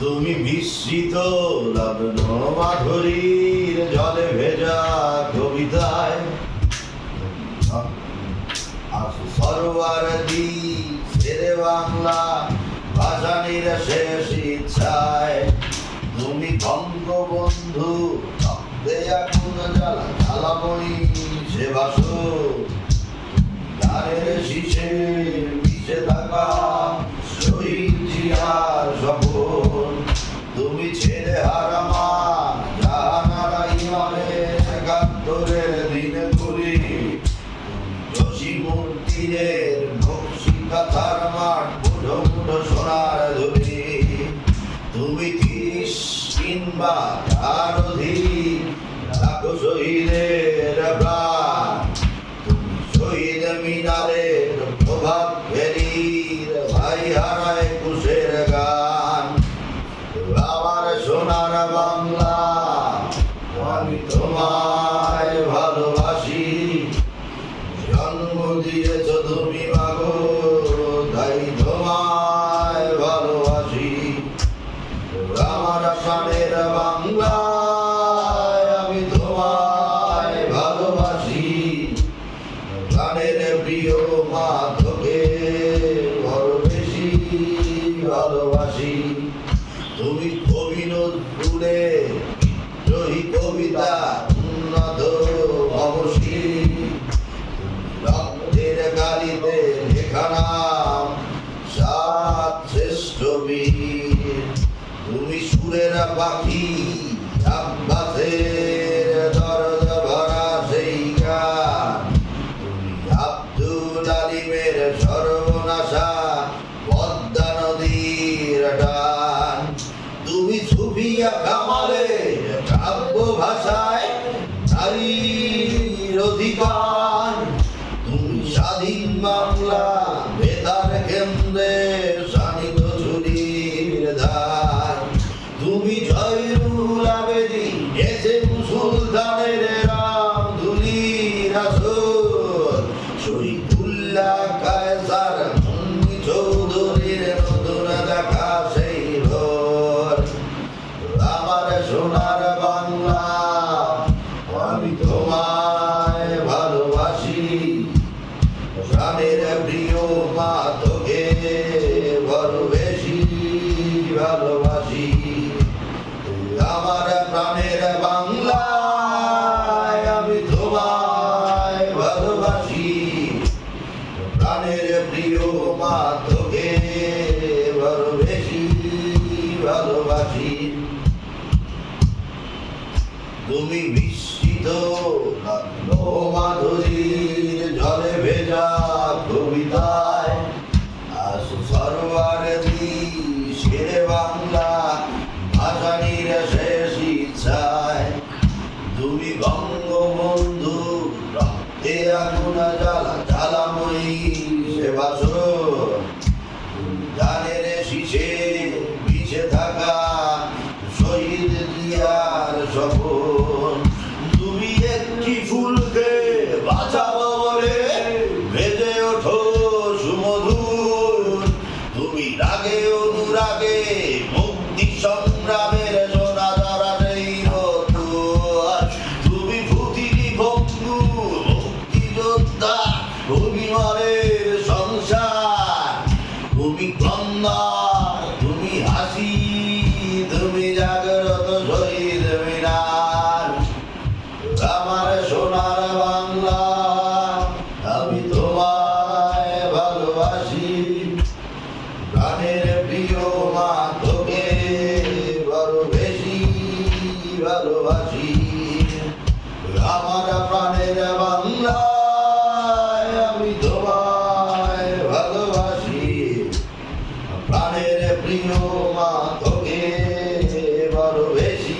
তুমি বিস্মিত লগ্ন মাধুরীর জলে ভেজা কবিতায়। আসো সরোয়ার দি ছেড়ে বাংলা ভাষানির শেষ ইচ্ছায়। তুমি বঙ্গবন্ধু, শব্দে আগুন জ্বালা জ্বালাময়ী সে গানের শীষে শহীদের প্রাণ তুমি ভাই হারায় কুশের গান। আমার সোনার বাংলা, আমি তোমায় ভালোবাসি। জন্ম দিয়েছ তুমি মাগো তাই ভালোবাসি। তুমি কবি নজরুলের বিদ্রোহী কবিতা, উন্নত অবশ্যই রক্তের গালিতে সাত শ্রেষ্ঠ বীর। তুমি পাখি আব্বাসের তুমি কামালে কাব্য ভাষায় নারীর অধিকার তুমি স্বাধীন বাংলা তোমায় ভালোবাসি। প্রাণের প্রিয় মা তোকে বড় বেশি ভালোবাসি। আমার প্রাণের বাংলায় তুমি বিস্মিত তুমি বঙ্গবন্ধু রক্তে আগুন জ্বালা জ্বালাময়ী সেবাস জানে গানের শীষে অভিমানের সংসার প্রিয় মা তোকে বড় বেশি